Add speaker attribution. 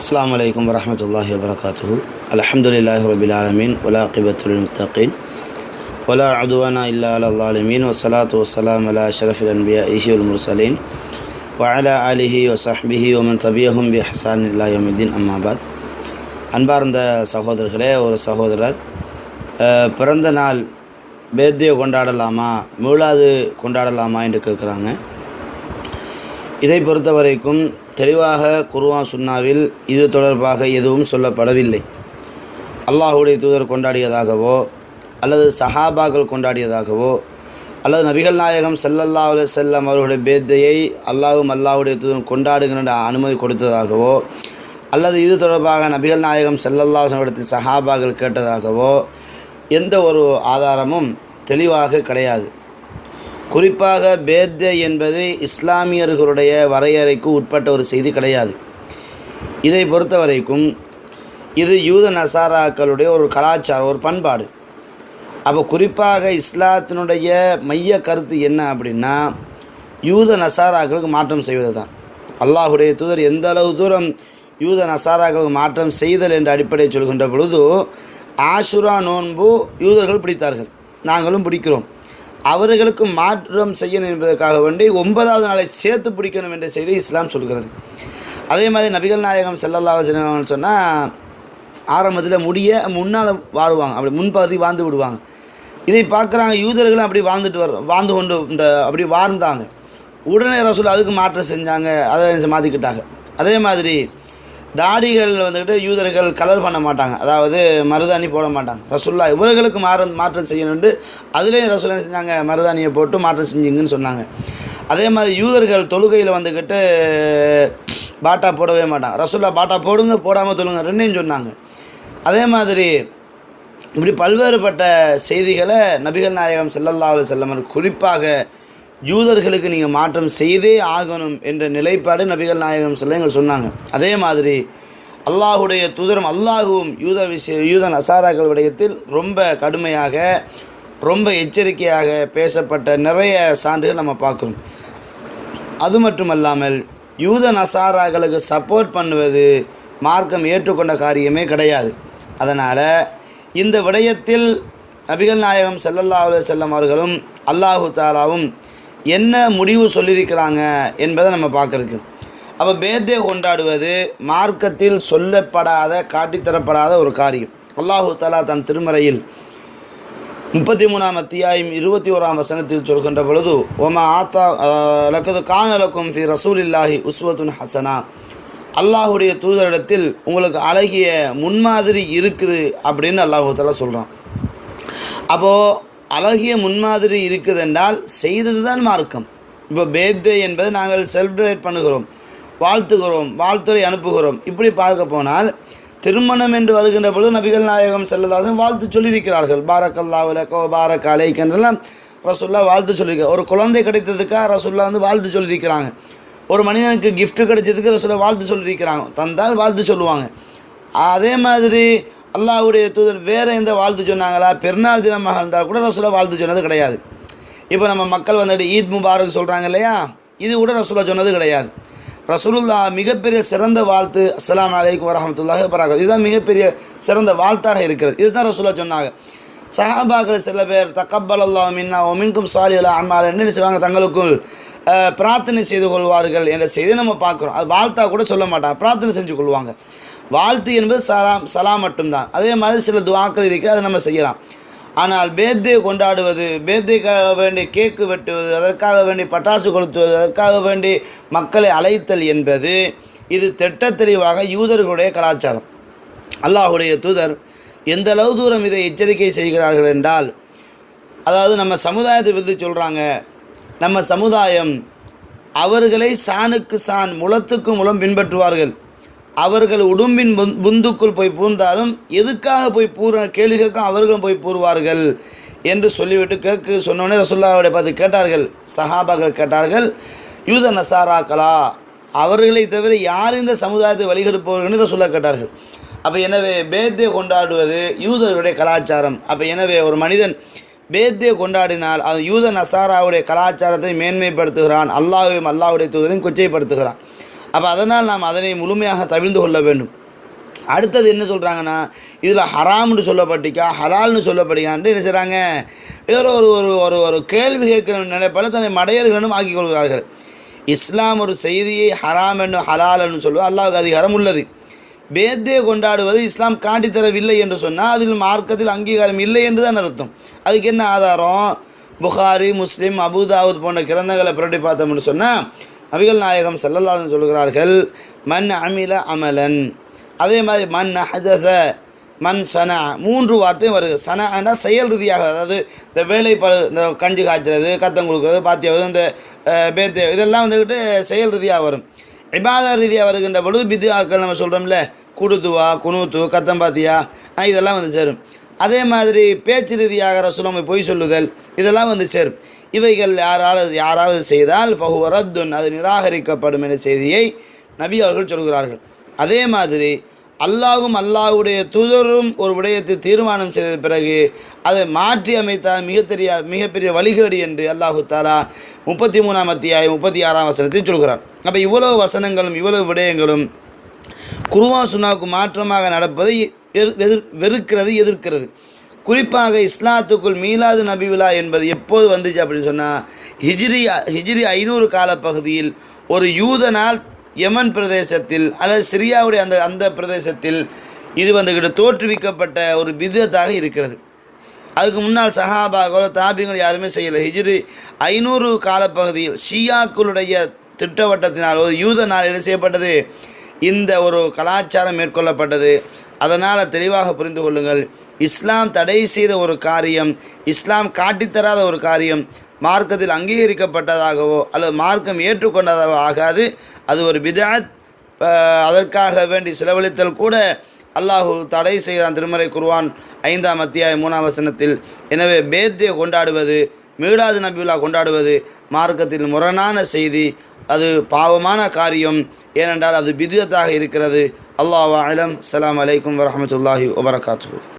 Speaker 1: அஸ்லாம் வலைக்கம் வரமத்துல்லாஹி வபரகாத்து அலமதுல்லாஹ் ரபில் ஆலமீன் ஒலா கிபத்துல் முத்தகீன் ஒலா அதுவானா இல்லா அலாலமீன் வசலாத்து வசலாம் அலா ஷரஃபில் அன்பியா இஹி உல் முர்சலீன் வயலா அலிஹி வசஹ்பிஹி ஒமன் தபியஹும் பி ஹசான் இல்லா யோமிதீன் அம்மாபாத் அன்பார்ந்த சகோதரர்களே ஒரு சகோதரர் பிறந்த நாள் பேர்தே கொண்டாடலாமா மீளாது கொண்டாடலாமா என்று கேட்குறாங்க. இதை பொறுத்த வரைக்கும் தெளிவாக குருவா சுன்னாவில் இது தொடர்பாக எதுவும் சொல்லப்படவில்லை. அல்லாஹுடைய தூதர் கொண்டாடியதாகவோ அல்லது சஹாபாக்கள் கொண்டாடியதாகவோ அல்லது நபிகள் நாயகம் செல்லல்லா அலைஹி செல்லம் அவர்களுடைய பேத்தையை அல்லாஹும் அல்லாஹுடைய தூதர் கொண்டாடுகின்ற அனுமதி கொடுத்ததாகவோ அல்லது இது தொடர்பாக நபிகள் நாயகம் ஸல்லல்லாஹு இடத்தில் சஹாபாக்கள் கேட்டதாகவோ எந்த ஒரு ஆதாரமும் தெளிவாக கிடையாது. குறிப்பாக பேத்ய என்பது இஸ்லாமியர்களுடைய வரையறைக்கு உட்பட்ட ஒரு செய்தி கிடையாது. இதை பொறுத்த வரைக்கும் இது யூத நசாராக்களுடைய ஒரு கலாச்சாரம் ஒரு பண்பாடு. அப்போ குறிப்பாக இஸ்லாத்தினுடைய மைய கருத்து என்ன அப்படின்னா யூத நசாராக்களுக்கு மாற்றம் செய்வது தான். அல்லாஹுடைய தூதர் எந்த அளவு தூரம் யூத நசாராக்களுக்கு மாற்றம் செய்தல் என்ற அடிப்படையை சொல்கின்ற பொழுது ஆஷுரா நோன்பு யூதர்கள் பிடித்தார்கள். நாங்களும் பிடிக்கிறோம். அவர்களுக்கு மாற்றம் செய்யணும் என்பதற்காக வேண்டி ஒன்பதாவது நாளை சேர்த்து பிடிக்கணும் என்ற செய்தி இஸ்லாம் சொல்கிறது. அதே மாதிரி நபிகள் நாயகம் செல்லல்லாக சொன்னால் ஆரம்பத்தில் முடிய முன்னால் வாழுவாங்க அப்படி முன்பகுதி வாழ்ந்து விடுவாங்க. இதை பார்க்குறாங்க யூதர்களும் அப்படி வாழ்ந்துட்டு வர வாழ்ந்து கொண்டு இந்த அப்படி வாழ்ந்தாங்க. உடனே ரசூல் அதுக்கு மாற்றம் செஞ்சாங்க. அதை மாற்றிக்கிட்டாங்க அதே மாதிரி தாடிகள் வந்துக்கிட்டு யூதர்கள் கலர் பண்ண மாட்டாங்க. அதாவது மருதாணி போட மாட்டாங்க. ரசுல்லா இவர்களுக்கு மாற மாற்றம் செய்யணுன்ட்டு அதுலேயும் ரசுல்லா செஞ்சாங்க? மருதாணியை போட்டு மாற்றம் செஞ்சுங்கன்னு சொன்னாங்க. அதே மாதிரி யூதர்கள் தொழுகையில் வந்துக்கிட்டு பாட்டா போடவே மாட்டாங்க. ரசுல்லா பாட்டா போடுங்க போடாமல் தொழுங்க ரெண்டையும் சொன்னாங்க. அதே மாதிரி இப்படி பல்வேறுபட்ட செய்திகளை நபிகள் நாயகம் ஸல்லல்லாஹு செல்லமர் குறிப்பாக யூதர்களுக்கு நீங்கள் மாற்றம் செய்தே ஆகணும் என்ற நிலைப்பாடு நபிகள் நாயகம் சொல்ல எங்கள் சொன்னாங்க. அதே மாதிரி அல்லாஹுடைய தூதரும் அல்லாஹுவும் யூத விஷய யூத நசாராக்கள் விடயத்தில் ரொம்ப கடுமையாக ரொம்ப எச்சரிக்கையாக பேசப்பட்ட நிறைய சான்றுகள் நம்ம பார்க்குறோம். அது மட்டுமல்லாமல் யூத நசாராக்களுக்கு சப்போர்ட் பண்ணுவது மார்க்கம் ஏற்றுக்கொண்ட காரியமே கிடையாது. அதனால் இந்த விடயத்தில் நபிகள் நாயகம் ஸல்லல்லாஹு செல்லம் அவர்களும் அல்லாஹு தாலாவும் என்ன முடிவு சொல்லியிருக்கிறாங்க என்பதை நம்ம பார்க்குறதுக்கு. அப்போ பேர்தே கொண்டாடுவது மார்க்கத்தில் சொல்லப்படாத காட்டித்தரப்படாத ஒரு காரியம். அல்லாஹு தாலா தன் திருமறையில் முப்பத்தி மூணாம் அத்தியாயம் இருபத்தி ஓராம் வசனத்தில் சொல்கின்ற பொழுது ஒமா ஆத்தா லக்கது காணலக்கும் ஃபி ரசூல் இல்லாஹி உஸ்வத்துன் ஹசனா. அல்லாஹுடைய தூதரிடத்தில் உங்களுக்கு அழகிய முன்மாதிரி இருக்குது அப்படின்னு அல்லாஹு தலா சொல்கிறான் அப்போது அழகிய முன்மாதிரி இருக்குது என்றால் செய்தது தான் மார்க்கம். இப்போ பேர்தே என்பது நாங்கள் செலிப்ரேட் பண்ணுகிறோம். வாழ்த்துகிறோம் வாழ்த்துறை அனுப்புகிறோம். இப்படி பார்க்க போனால் திருமணம் என்று வருகின்ற பொழுது நபிகள் நாயகம் செல்லதாசன் வாழ்த்து சொல்லியிருக்கிறார்கள். பாரக்கல்லாவில் கோ பாரக் அலைக் என்றெல்லாம் ரசுல்லா வாழ்த்து சொல்லியிருக்க ஒரு குழந்தை கிடைத்ததுக்காக ரசுல்லா வந்து வாழ்த்து சொல்லியிருக்கிறாங்க. ஒரு மனிதனுக்கு கிஃப்ட்டு கிடைச்சதுக்கு ரசுல்லா வாழ்த்து சொல்லியிருக்கிறாங்க. தந்தால் வாழ்த்து சொல்லுவாங்க. அதே மாதிரி அல்லாஹுடைய தூதர் வேறு எந்த வாழ்த்து சொன்னாங்களா? பெருநாள் தினமாக இருந்தால் கூட ரசூலா வாழ்த்து சொன்னது கிடையாது. இப்போ நம்ம மக்கள் வந்துட்டு ஈத் முபாரக் சொல்கிறாங்க இல்லையா? இது கூட ரசூலா சொன்னது கிடையாது. ரசூலுல்லா மிகப்பெரிய சிறந்த வாழ்த்து அஸ்லாம் அலைக்கும் வரஹமத்துல்லாஹி பராக இதுதான் மிகப்பெரிய சிறந்த வாழ்த்தாக இருக்கிறது. இதுதான் ரசூலா சொன்னாங்க. சஹாபாக்கள் சில பேர் தக்கப்பல் அல்லாஹ் மின்னா ஒமின்கும் சாலி அல்லா அம்மால் என்ன செய்வாங்க? தங்களுக்குள் பிரார்த்தனை செய்து கொள்வார்கள் என்ற செய்தி நம்ம பார்க்குறோம். அது வாழ்த்தா கூட சொல்ல மாட்டாங்க. பிரார்த்தனை செஞ்சு கொள்வாங்க. வாழ்த்து என்பது சலாம் சலாம் மட்டும்தான். அதே மாதிரி சில துவாக்கள் இருக்குது அதை நம்ம செய்யலாம். ஆனால் பேர்தே கொண்டாடுவது பேர்தேக்காக வேண்டி கேக்கு வெட்டுவது அதற்காக வேண்டி பட்டாசு கொளுத்துவது அதற்காக வேண்டி மக்களை அழைத்தல் என்பது இது திட்ட தெளிவாக யூதர்களுடைய கலாச்சாரம். அல்லாஹுடைய தூதர் எந்த அளவு தூரம் இதை எச்சரிக்கை செய்கிறார்கள் என்றால் அதாவது நம்ம சமுதாயத்தை பற்றி சொல்கிறாங்க நம்ம சமுதாயம் அவர்களை சாணுக்கு சான் முளத்துக்கு முலம் பின்பற்றுவார்கள். அவர்கள் உடும்பின் புந் புந்துக்குள் போய் பூந்தாலும் எதுக்காக போய் பூர கேள்வி கேட்க அவர்களும் போய் பூறுவார்கள் என்று சொல்லிவிட்டு கேட்க சொன்னோடனே ரசுல்லாவுடைய பார்த்து கேட்டார்கள். சஹாபாக்கள் கேட்டார்கள் யூத நசாராக்களா அவர்களை தவிர யார் இந்த சமுதாயத்தை வழிகெடுப்பவர்கள் ரசுல்லா கேட்டார்கள். அப்போ எனவே பேத்தே கொண்டாடுவது யூதர்களுடைய கலாச்சாரம். அப்போ எனவே ஒரு மனிதன் பேத்தே கொண்டாடினால் அது யூத நசாராவுடைய கலாச்சாரத்தை மேன்மைப்படுத்துகிறான் அல்லாஹையும் அல்லாவுடைய தூதரையும் கொச்சைப்படுத்துகிறான். அப்போ அதனால் நாம் அதனை முழுமையாக தவிழ்ந்து கொள்ள வேண்டும். அடுத்தது என்ன சொல்கிறாங்கன்னா இதில் ஹராம்னு சொல்லப்பட்டிக்கா ஹலால்னு சொல்லப்பட்டிக்கான்ட்டு என்ன செய்கிறாங்க வேறு ஒரு ஒரு ஒரு ஒரு கேள்வி கேட்கிற நினைப்பால் தன்னை மடையர்களும் ஆக்கிக் கொள்கிறார்கள். இஸ்லாம் ஒரு செய்தியை ஹராம் என்னும் ஹலால் என்று சொல்வது அல்லாவுக்கு அதிகாரம் உள்ளது. பேத்தே கொண்டாடுவது இஸ்லாம் காட்டித்தரவில்லை என்று சொன்னால் அதில் மார்க்கத்தில் அங்கீகாரம் இல்லை என்று தான் அர்த்தம். அதுக்கு என்ன ஆதாரம்? புகாரி முஸ்லீம் அபுதாவுத் போன்ற கிரந்தங்களை புரட்டி பார்த்தோம்னு சொன்னால் நபிகள் நாயகம் செல்லல்லான்னு சொல்கிறார்கள் மண் அமில அமலன். அதே மாதிரி மண் ஹஜச மண் சனா. மூன்று வார்த்தையும் வருது. சனான்னா செயல் ரீதியாக அதாவது இந்த வேலை பழு இந்த கஞ்சி காய்ச்சறது கத்தம் கொடுக்குறது பாத்தியாவது இந்த அஹ், இதெல்லாம் வந்துக்கிட்டு செயல் ரீதியாக வரும். இபாதா ரீதியாக வருகின்ற பொழுது பித்ஆக்கள் நம்ம சொல்கிறோம்ல குடுத்துவா குணூத்து கத்தம் பாத்தியா இதெல்லாம் வந்து சேரும். அதே மாதிரி பேச்சு ரீதியாக ரசூலமை பொய் சொல்லுதல் இதெல்லாம் வந்து சேரும். இவைகள் யாராவது யாராவது செய்தால் ஃபஹுவரத்துன் அது நிராகரிக்கப்படும் என்ற செய்தியை நபி அவர்கள் சொல்கிறார்கள். அதே மாதிரி அல்லாஹும் அல்லாஹ்வுடைய தூதரும் ஒரு விடயத்தை தீர்மானம் செய்த பிறகு அதை மாற்றி அமைத்தால் மிகப்பெரிய மிகப்பெரிய வழிகேடு என்று அல்லாஹு தாலா முப்பத்தி மூணாம் அத்தியாயம் முப்பத்தி ஆறாம் வசனத்தில் சொல்கிறார் அப்போ இவ்வளவு வசனங்களும் இவ்வளவு விடயங்களும் குருவா சுனாவுக்கு மாற்றமாக நடப்பதை எதிர் வெதிர் வெறுக்கிறது எதிர்க்கிறது. குறிப்பாக இஸ்லாத்துக்குள் மீலாது நபி விழா என்பது எப்போது வந்துச்சு அப்படின்னு சொன்னால் ஹிஜ்ரி ஹிஜ்ரி ஐநூறு காலப்பகுதியில் ஒரு யூதனால் யமன் பிரதேசத்தில் அல்லது சிரியாவுடைய அந்த அந்த பிரதேசத்தில் இது வந்துக்கிட்ட தோற்றுவிக்கப்பட்ட ஒரு விதத்தாக இருக்கிறது. அதுக்கு முன்னால் சஹாபாக்களோ தாபிகள் யாருமே செய்யலை. ஹிஜிரி ஐநூறு காலப்பகுதியில் ஷியாக்களுடைய திட்டவட்டத்தினால் ஒரு யூத நாள் என்ன செய்யப்பட்டது? இந்த ஒரு கலாச்சாரம் மேற்கொள்ளப்பட்டது. அதனால் தெளிவாக புரிந்து கொள்ளுங்கள். இஸ்லாம் தடை செய்த ஒரு காரியம் இஸ்லாம் காட்டித்தராத ஒரு காரியம் மார்க்கத்தில் அங்கீகரிக்கப்பட்டதாகவோ அல்லது மார்க்கம் ஏற்றுக்கொண்டதாகவோ ஆகாது. அது ஒரு பிதாத். அதற்காக வேண்டி செலவழித்தல் கூட அல்லாஹு தடை செய்தான் திருமறை குருவான் ஐந்தாம் அத்தியாய மூணாம் வசனத்தில். எனவே பேத்தியை கொண்டாடுவது மீடாது நபியுல்லா கொண்டாடுவது மார்க்கத்தில் முரணான செய்தி அது பாவமான காரியம். ஏனென்றால் அது பிதியத்தாக இருக்கிறது. அல்லாஹ் அலம். அலாம் அலைக்கும் வரமத்துல்லாஹி வபரகாத்து